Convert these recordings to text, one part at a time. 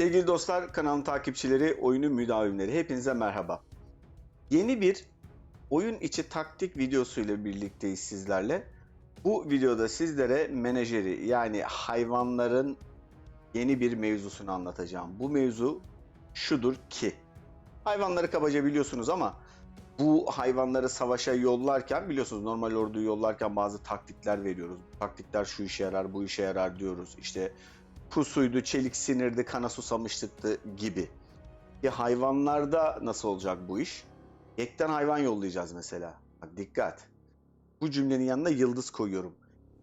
Sevgili dostlar, kanalın takipçileri, oyunun müdavimleri hepinize merhaba. Yeni bir oyun içi taktik videosuyla birlikteyiz sizlerle. Bu videoda sizlere menajeri yani hayvanların yeni bir mevzusunu anlatacağım. Bu mevzu şudur ki hayvanları kabaca biliyorsunuz ama bu hayvanları savaşa yollarken biliyorsunuz normal orduyu yollarken bazı taktikler veriyoruz. Taktikler şu işe yarar, bu işe yarar diyoruz. İşte pusuydu, çelik sinirdi, kana susamışlıktı gibi. Ya hayvanlarda nasıl olacak bu iş? Yekten hayvan yollayacağız mesela. Bak dikkat. Bu cümlenin yanına yıldız koyuyorum.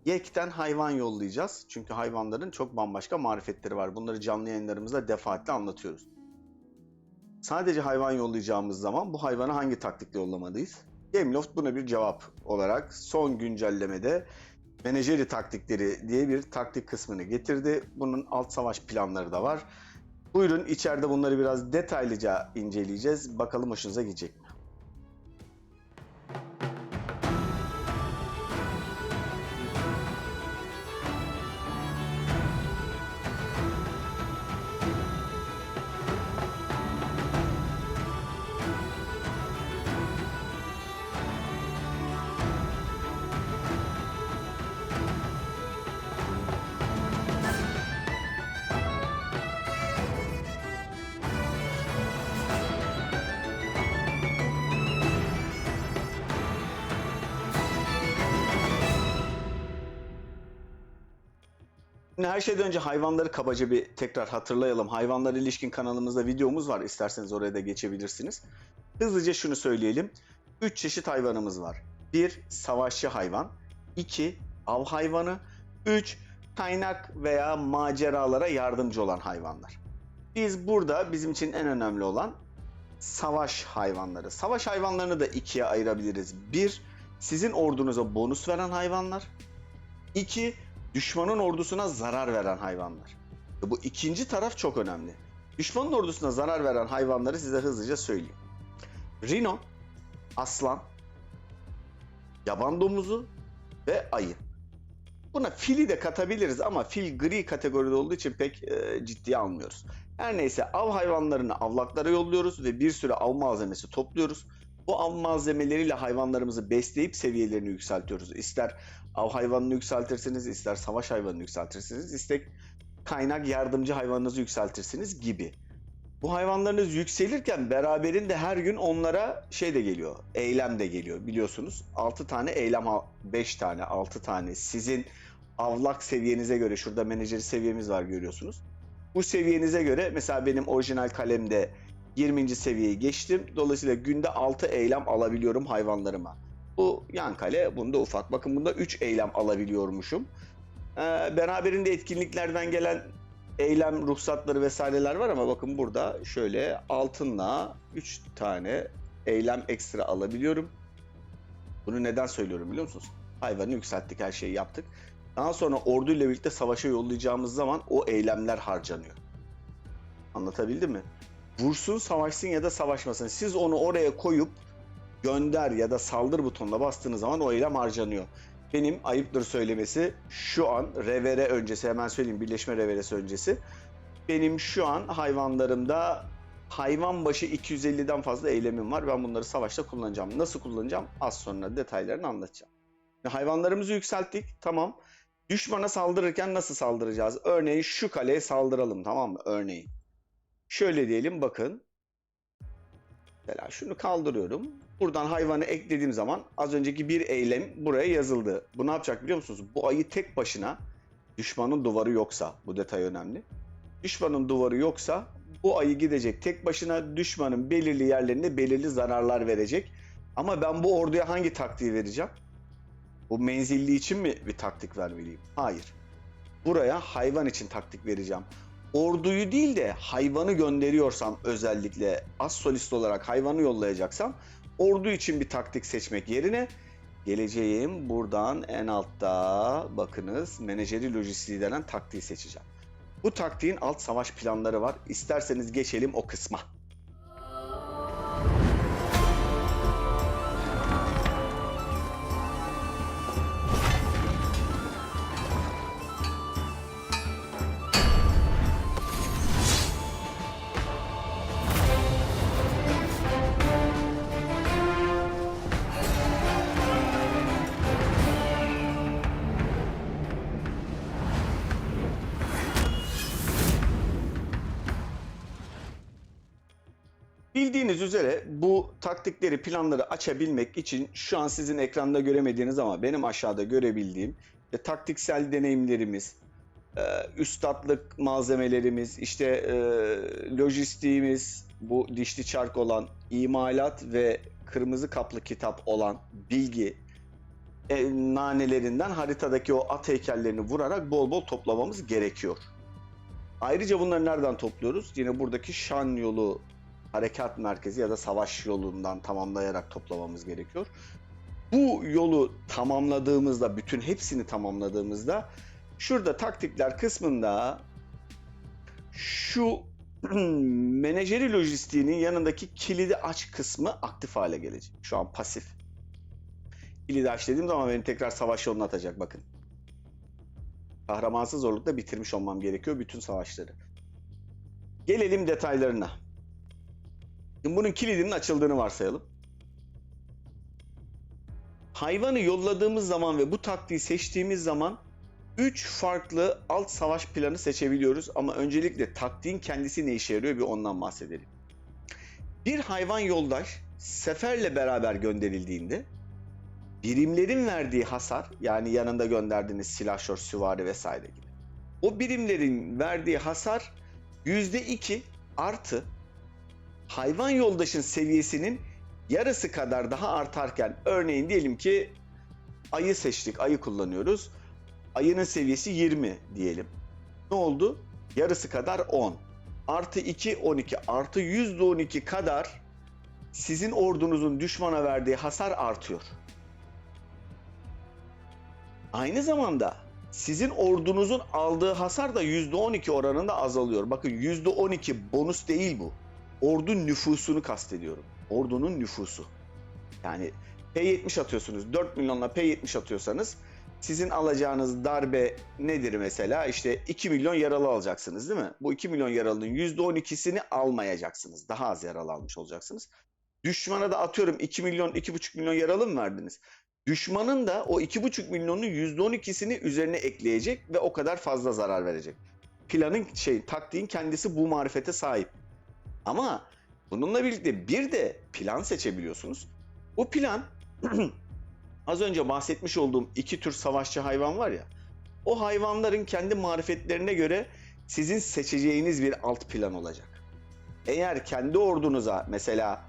Yekten hayvan yollayacağız. Çünkü hayvanların çok bambaşka marifetleri var. Bunları canlı yayınlarımızda defaatle anlatıyoruz. Sadece hayvan yollayacağımız zaman bu hayvanı hangi taktikle yollamalıyız? Gameloft buna bir cevap olarak son güncellemede menajeri taktikleri diye bir taktik kısmını getirdi. Bunun alt savaş planları da var. Buyurun içeride bunları biraz detaylıca inceleyeceğiz. Bakalım hoşunuza gidecek mi? Her şeyden önce hayvanları kabaca bir tekrar hatırlayalım. Hayvanlar ilişkin kanalımızda videomuz var. İsterseniz oraya da geçebilirsiniz. Hızlıca şunu söyleyelim. 3 çeşit hayvanımız var. 1. Savaşçı hayvan. 2. Av hayvanı. 3. Kaynak veya maceralara yardımcı olan hayvanlar. Biz burada bizim için en önemli olan savaş hayvanları. Savaş hayvanlarını da ikiye ayırabiliriz. 1. Sizin ordunuza bonus veren hayvanlar. 2 düşmanın ordusuna zarar veren hayvanlar. Bu ikinci taraf çok önemli. Düşmanın ordusuna zarar veren hayvanları size hızlıca söyleyeyim. Rino, aslan, yaban domuzu ve ayı. Buna fili de katabiliriz ama fil gri kategoride olduğu için pek e, ciddiye almıyoruz. Her neyse av hayvanlarını avlaklara yolluyoruz ve bir sürü av malzemesi topluyoruz. Bu av malzemeleriyle hayvanlarımızı besleyip seviyelerini yükseltiyoruz. İster av hayvanını yükseltirsiniz, ister savaş hayvanını yükseltirsiniz, ister kaynak yardımcı hayvanınızı yükseltirsiniz gibi. Bu hayvanlarınız yükselirken beraberinde her gün onlara şey de geliyor, eylem de geliyor biliyorsunuz. 6 tane eylem, 5 tane, 6 tane sizin avlak seviyenize göre, şurada menajeri seviyemiz var görüyorsunuz. Bu seviyenize göre mesela benim orijinal kalemde 20. seviyeyi geçtim. Dolayısıyla günde 6 eylem alabiliyorum hayvanlarıma. Bu yan kale, bunda ufak. Bakın bunda 3 eylem alabiliyormuşum. Ee, beraberinde etkinliklerden gelen eylem ruhsatları vesaireler var ama bakın burada şöyle altınla 3 tane eylem ekstra alabiliyorum. Bunu neden söylüyorum biliyor musunuz? Hayvanı yükselttik, her şeyi yaptık. Daha sonra orduyla birlikte savaşa yollayacağımız zaman o eylemler harcanıyor. Anlatabildim mi? Vursun, savaşsın ya da savaşmasın. Siz onu oraya koyup gönder ya da saldır butonuna bastığınız zaman o eylem harcanıyor. Benim ayıptır söylemesi şu an revere öncesi hemen söyleyeyim birleşme reveresi öncesi. Benim şu an hayvanlarımda hayvan başı 250'den fazla eylemim var. Ben bunları savaşta kullanacağım. Nasıl kullanacağım? Az sonra detaylarını anlatacağım. Hayvanlarımızı yükselttik. Tamam. Düşmana saldırırken nasıl saldıracağız? Örneğin şu kaleye saldıralım tamam mı? Örneğin. Şöyle diyelim bakın. Mesela şunu kaldırıyorum. Buradan hayvanı eklediğim zaman az önceki bir eylem buraya yazıldı. Bu ne yapacak biliyor musunuz? Bu ayı tek başına düşmanın duvarı yoksa bu detay önemli. Düşmanın duvarı yoksa bu ayı gidecek tek başına düşmanın belirli yerlerinde belirli zararlar verecek. Ama ben bu orduya hangi taktiği vereceğim? Bu menzilli için mi bir taktik vermeliyim? Hayır. Buraya hayvan için taktik vereceğim orduyu değil de hayvanı gönderiyorsam özellikle az solist olarak hayvanı yollayacaksam ordu için bir taktik seçmek yerine geleceğim buradan en altta bakınız menajeri lojistiği denen taktiği seçeceğim. Bu taktiğin alt savaş planları var. İsterseniz geçelim o kısma. Bildiğiniz üzere bu taktikleri, planları açabilmek için şu an sizin ekranda göremediğiniz ama benim aşağıda görebildiğim e, taktiksel deneyimlerimiz, e, üstatlık malzemelerimiz, işte e, lojistiğimiz, bu dişli çark olan imalat ve kırmızı kaplı kitap olan bilgi e, nanelerinden haritadaki o at heykellerini vurarak bol bol toplamamız gerekiyor. Ayrıca bunları nereden topluyoruz? Yine buradaki şan yolu harekat merkezi ya da savaş yolundan tamamlayarak toplamamız gerekiyor. Bu yolu tamamladığımızda, bütün hepsini tamamladığımızda şurada taktikler kısmında şu menajeri lojistiğinin yanındaki kilidi aç kısmı aktif hale gelecek. Şu an pasif. Kilidi aç dediğim zaman beni tekrar savaş yoluna atacak bakın. Kahramansız zorlukta bitirmiş olmam gerekiyor bütün savaşları. Gelelim detaylarına. Şimdi bunun kilidinin açıldığını varsayalım. Hayvanı yolladığımız zaman ve bu taktiği seçtiğimiz zaman 3 farklı alt savaş planı seçebiliyoruz ama öncelikle taktiğin kendisi ne işe yarıyor bir ondan bahsedelim. Bir hayvan yoldaş seferle beraber gönderildiğinde birimlerin verdiği hasar yani yanında gönderdiğiniz silahşör, süvari vesaire gibi. O birimlerin verdiği hasar %2 artı hayvan yoldaşın seviyesinin yarısı kadar daha artarken örneğin diyelim ki ayı seçtik, ayı kullanıyoruz. Ayının seviyesi 20 diyelim. Ne oldu? Yarısı kadar 10. Artı 2, 12. Artı %12 kadar sizin ordunuzun düşmana verdiği hasar artıyor. Aynı zamanda sizin ordunuzun aldığı hasar da %12 oranında azalıyor. Bakın %12 bonus değil bu. Ordu nüfusunu kastediyorum. Ordunun nüfusu. Yani P70 atıyorsunuz. 4 milyonla P70 atıyorsanız sizin alacağınız darbe nedir mesela? İşte 2 milyon yaralı alacaksınız değil mi? Bu 2 milyon yaralının %12'sini almayacaksınız. Daha az yaralı almış olacaksınız. Düşmana da atıyorum 2 milyon, 2,5 milyon yaralı mı verdiniz? Düşmanın da o 2,5 milyonun %12'sini üzerine ekleyecek ve o kadar fazla zarar verecek. Planın şey, taktiğin kendisi bu marifete sahip. Ama bununla birlikte bir de plan seçebiliyorsunuz. Bu plan az önce bahsetmiş olduğum iki tür savaşçı hayvan var ya. O hayvanların kendi marifetlerine göre sizin seçeceğiniz bir alt plan olacak. Eğer kendi ordunuza mesela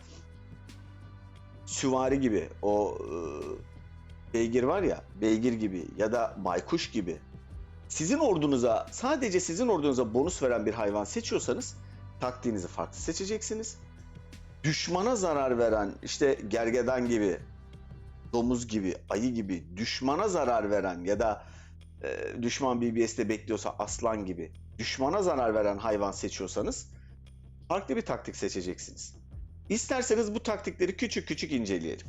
süvari gibi o e, beygir var ya beygir gibi ya da baykuş gibi sizin ordunuza sadece sizin ordunuza bonus veren bir hayvan seçiyorsanız taktiğinizi farklı seçeceksiniz. Düşmana zarar veren işte gergedan gibi, domuz gibi, ayı gibi düşmana zarar veren ya da e, düşman BBS'de bekliyorsa aslan gibi düşmana zarar veren hayvan seçiyorsanız farklı bir taktik seçeceksiniz. İsterseniz bu taktikleri küçük küçük inceleyelim.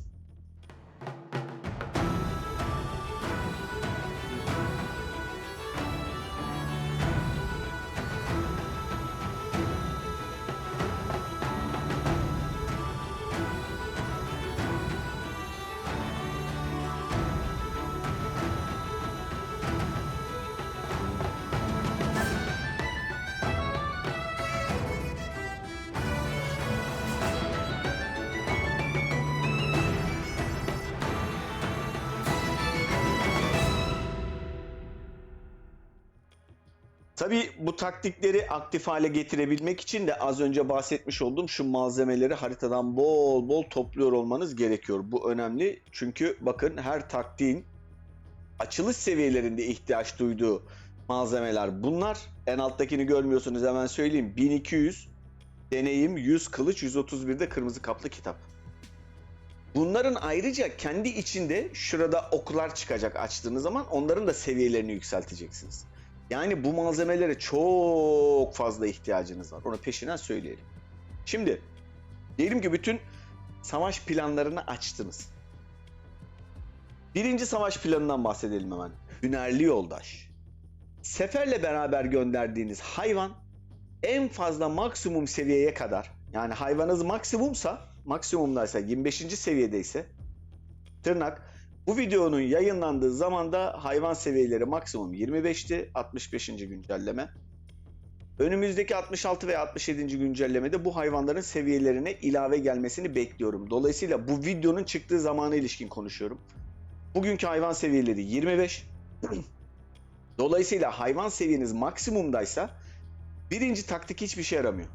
Tabii bu taktikleri aktif hale getirebilmek için de az önce bahsetmiş olduğum şu malzemeleri haritadan bol bol topluyor olmanız gerekiyor. Bu önemli çünkü bakın her taktiğin açılış seviyelerinde ihtiyaç duyduğu malzemeler bunlar. En alttakini görmüyorsunuz hemen söyleyeyim. 1200 deneyim, 100 kılıç, 131 de kırmızı kaplı kitap. Bunların ayrıca kendi içinde şurada oklar çıkacak açtığınız zaman onların da seviyelerini yükselteceksiniz. Yani bu malzemelere çok fazla ihtiyacınız var. Onu peşinden söyleyelim. Şimdi diyelim ki bütün savaş planlarını açtınız. Birinci savaş planından bahsedelim hemen. Hünerli yoldaş. Seferle beraber gönderdiğiniz hayvan en fazla maksimum seviyeye kadar yani hayvanınız maksimumsa maksimumdaysa 25. seviyedeyse tırnak bu videonun yayınlandığı zamanda hayvan seviyeleri maksimum 25'ti 65. güncelleme. Önümüzdeki 66 ve 67. güncellemede bu hayvanların seviyelerine ilave gelmesini bekliyorum. Dolayısıyla bu videonun çıktığı zamana ilişkin konuşuyorum. Bugünkü hayvan seviyeleri 25. Dolayısıyla hayvan seviyeniz maksimumdaysa birinci taktik hiçbir şey yaramıyor.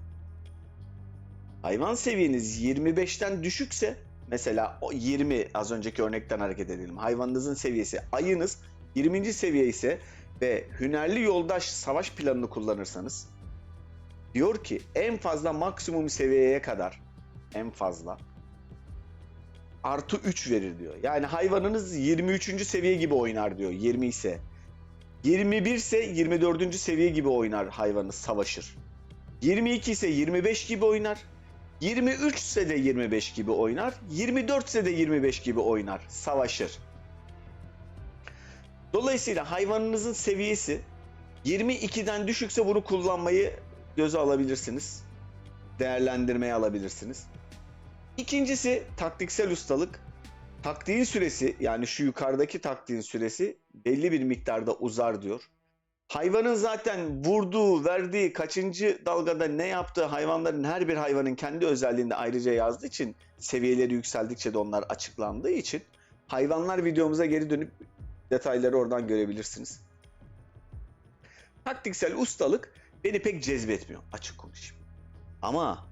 Hayvan seviyeniz 25'ten düşükse mesela o 20 az önceki örnekten hareket edelim. Hayvanınızın seviyesi ayınız 20. seviye ise ve hünerli yoldaş savaş planını kullanırsanız diyor ki en fazla maksimum seviyeye kadar en fazla artı 3 verir diyor. Yani hayvanınız 23. seviye gibi oynar diyor 20 ise. 21 ise 24. seviye gibi oynar hayvanınız savaşır. 22 ise 25 gibi oynar. 23 ise de 25 gibi oynar. 24 ise de 25 gibi oynar. Savaşır. Dolayısıyla hayvanınızın seviyesi 22'den düşükse bunu kullanmayı göze alabilirsiniz. Değerlendirmeye alabilirsiniz. İkincisi taktiksel ustalık. Taktiğin süresi yani şu yukarıdaki taktiğin süresi belli bir miktarda uzar diyor. Hayvanın zaten vurduğu, verdiği, kaçıncı dalgada ne yaptığı hayvanların her bir hayvanın kendi özelliğinde ayrıca yazdığı için seviyeleri yükseldikçe de onlar açıklandığı için hayvanlar videomuza geri dönüp detayları oradan görebilirsiniz. Taktiksel ustalık beni pek cezbetmiyor açık konuşayım. Ama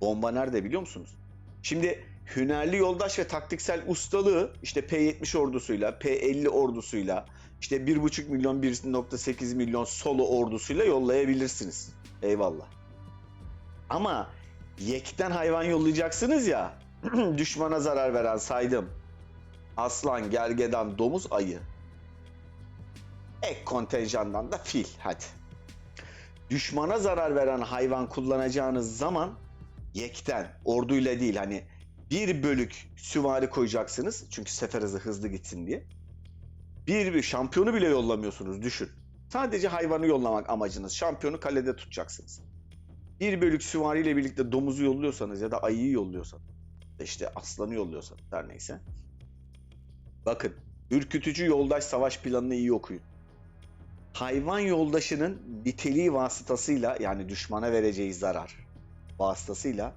bomba nerede biliyor musunuz? Şimdi hünerli yoldaş ve taktiksel ustalığı işte P70 ordusuyla, P50 ordusuyla, işte 1,5 milyon, 1.8 milyon solo ordusuyla yollayabilirsiniz. Eyvallah. Ama yekten hayvan yollayacaksınız ya, düşmana zarar veren saydım. Aslan, gergedan, domuz, ayı. Ek kontenjandan da fil hadi. Düşmana zarar veren hayvan kullanacağınız zaman yekten, orduyla değil hani bir bölük süvari koyacaksınız. Çünkü sefer hızı hızlı gitsin diye. Bir, bir şampiyonu bile yollamıyorsunuz düşün. Sadece hayvanı yollamak amacınız. Şampiyonu kalede tutacaksınız. Bir bölük süvariyle birlikte domuzu yolluyorsanız ya da ayıyı yolluyorsanız işte aslanı yolluyorsanız her neyse. Bakın ürkütücü yoldaş savaş planını iyi okuyun. Hayvan yoldaşının niteliği vasıtasıyla yani düşmana vereceği zarar vasıtasıyla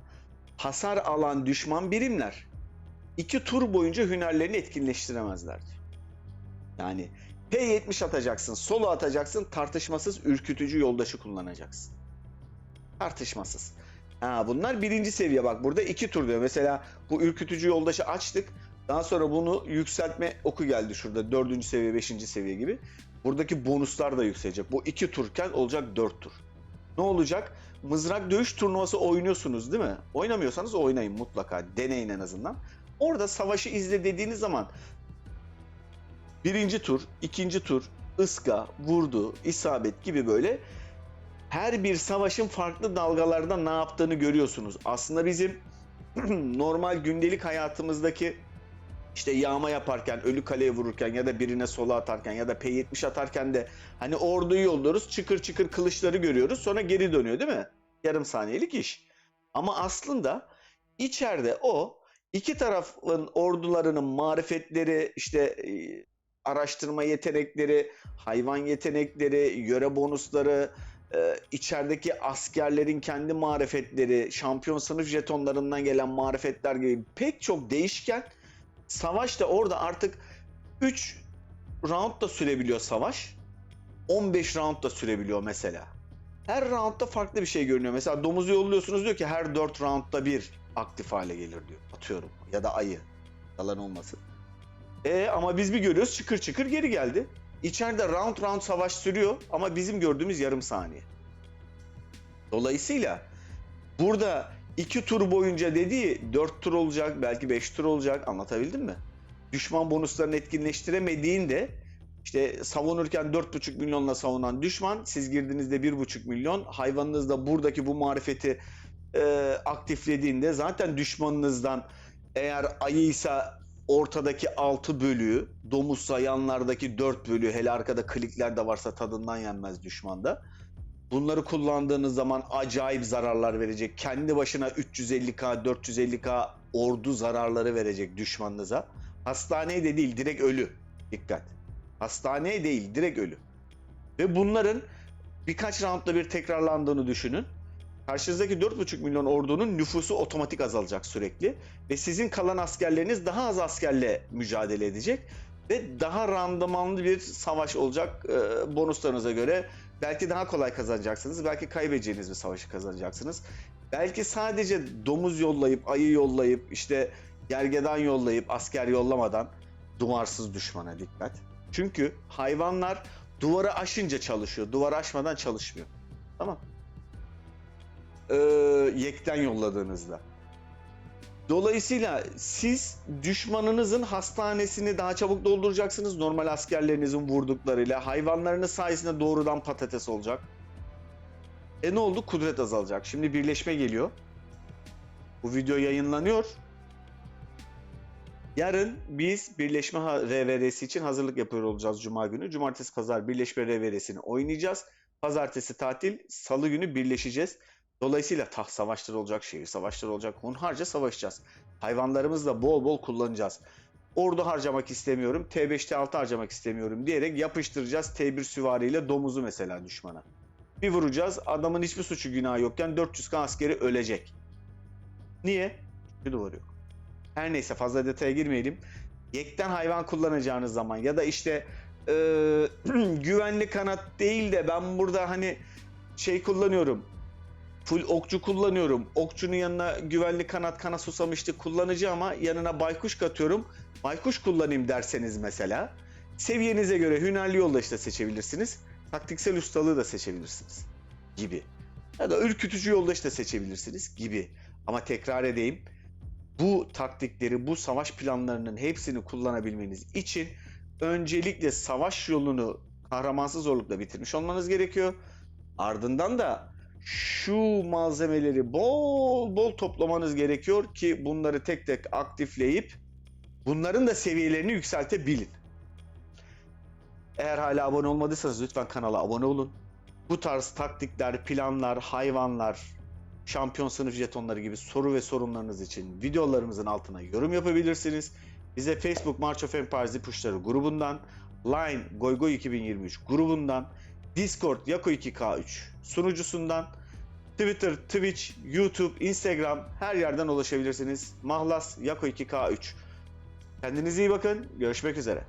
hasar alan düşman birimler iki tur boyunca hünerlerini etkinleştiremezler. Yani P70 atacaksın, solo atacaksın, tartışmasız ürkütücü yoldaşı kullanacaksın. Tartışmasız. Ha, bunlar birinci seviye bak burada iki tur diyor. Mesela bu ürkütücü yoldaşı açtık. Daha sonra bunu yükseltme oku geldi şurada. Dördüncü seviye, beşinci seviye gibi. Buradaki bonuslar da yükselecek. Bu iki turken olacak dört tur. Ne olacak? Mızrak dövüş turnuvası oynuyorsunuz değil mi? Oynamıyorsanız oynayın mutlaka. Deneyin en azından. Orada savaşı izle dediğiniz zaman birinci tur, ikinci tur, ıska, vurdu, isabet gibi böyle her bir savaşın farklı dalgalarda ne yaptığını görüyorsunuz. Aslında bizim normal gündelik hayatımızdaki işte yağma yaparken, ölü kaleye vururken ya da birine sola atarken ya da P70 atarken de hani orduyu yolluyoruz. Çıkır çıkır kılıçları görüyoruz. Sonra geri dönüyor değil mi? Yarım saniyelik iş. Ama aslında içeride o iki tarafın ordularının marifetleri, işte e, araştırma yetenekleri, hayvan yetenekleri, yöre bonusları, e, içerideki askerlerin kendi marifetleri, şampiyon sınıf jetonlarından gelen marifetler gibi pek çok değişken savaş da orada artık 3 round da sürebiliyor savaş. 15 round da sürebiliyor mesela. Her roundda farklı bir şey görünüyor. Mesela domuzu yolluyorsunuz diyor ki her 4 roundda bir aktif hale gelir diyor. Atıyorum. Ya da ayı. Yalan olmasın. E ama biz bir görüyoruz çıkır çıkır geri geldi. İçeride round round savaş sürüyor ama bizim gördüğümüz yarım saniye. Dolayısıyla burada iki tur boyunca dediği 4 tur olacak, belki 5 tur olacak. Anlatabildim mi? Düşman bonuslarını etkinleştiremediğinde işte savunurken 4,5 milyonla savunan düşman siz girdiğinizde 1,5 milyon hayvanınız da buradaki bu marifeti e, aktiflediğinde zaten düşmanınızdan eğer ayıysa ortadaki 6 bölüğü, domuzsa yanlardaki 4 bölüğü hele arkada klikler de varsa tadından yenmez düşmanda. Bunları kullandığınız zaman acayip zararlar verecek. Kendi başına 350k, 450k ordu zararları verecek düşmanınıza. Hastaneye de değil, direkt ölü. Dikkat. Hastaneye değil, direkt ölü. Ve bunların birkaç roundda bir tekrarlandığını düşünün. Karşınızdaki 4,5 milyon ordunun nüfusu otomatik azalacak sürekli. Ve sizin kalan askerleriniz daha az askerle mücadele edecek. Ve daha randımanlı bir savaş olacak e, bonuslarınıza göre. Belki daha kolay kazanacaksınız. Belki kaybedeceğiniz bir savaşı kazanacaksınız. Belki sadece domuz yollayıp, ayı yollayıp, işte gergedan yollayıp, asker yollamadan duvarsız düşmana dikkat. Çünkü hayvanlar duvarı aşınca çalışıyor. Duvarı aşmadan çalışmıyor. Tamam. Ee, yekten yolladığınızda. Dolayısıyla siz düşmanınızın hastanesini daha çabuk dolduracaksınız. Normal askerlerinizin vurduklarıyla. Hayvanlarınız sayesinde doğrudan patates olacak. E ne oldu? Kudret azalacak. Şimdi birleşme geliyor. Bu video yayınlanıyor. Yarın biz birleşme RVR'si için hazırlık yapıyor olacağız Cuma günü. Cumartesi pazar birleşme RVR'sini oynayacağız. Pazartesi tatil, salı günü birleşeceğiz. Dolayısıyla taht savaşları olacak, şehir savaşları olacak. Hunharca savaşacağız. Hayvanlarımızı da bol bol kullanacağız. Ordu harcamak istemiyorum, T5, T6 harcamak istemiyorum diyerek yapıştıracağız T1 süvariyle domuzu mesela düşmana. Bir vuracağız, adamın hiçbir suçu günahı yokken 400k askeri ölecek. Niye? Çünkü duvarı yok. Her neyse fazla detaya girmeyelim. Yekten hayvan kullanacağınız zaman ya da işte eee, güvenli kanat değil de ben burada hani şey kullanıyorum. Full okçu kullanıyorum. Okçunun yanına güvenli kanat kana susamıştı kullanıcı ama yanına baykuş katıyorum. Baykuş kullanayım derseniz mesela. Seviyenize göre hünerli yolda işte seçebilirsiniz. Taktiksel ustalığı da seçebilirsiniz. Gibi. Ya da ürkütücü yolda işte seçebilirsiniz gibi. Ama tekrar edeyim bu taktikleri, bu savaş planlarının hepsini kullanabilmeniz için öncelikle savaş yolunu kahramansız zorlukla bitirmiş olmanız gerekiyor. Ardından da şu malzemeleri bol bol toplamanız gerekiyor ki bunları tek tek aktifleyip bunların da seviyelerini yükseltebilin. Eğer hala abone olmadıysanız lütfen kanala abone olun. Bu tarz taktikler, planlar, hayvanlar, şampiyon sınıf jetonları gibi soru ve sorunlarınız için videolarımızın altına yorum yapabilirsiniz. Bize Facebook March of Empires ipuçları grubundan, Line Goygoy 2023 grubundan, Discord Yako 2K3 sunucusundan, Twitter, Twitch, YouTube, Instagram her yerden ulaşabilirsiniz. Mahlas Yako 2K3. Kendinize iyi bakın. Görüşmek üzere.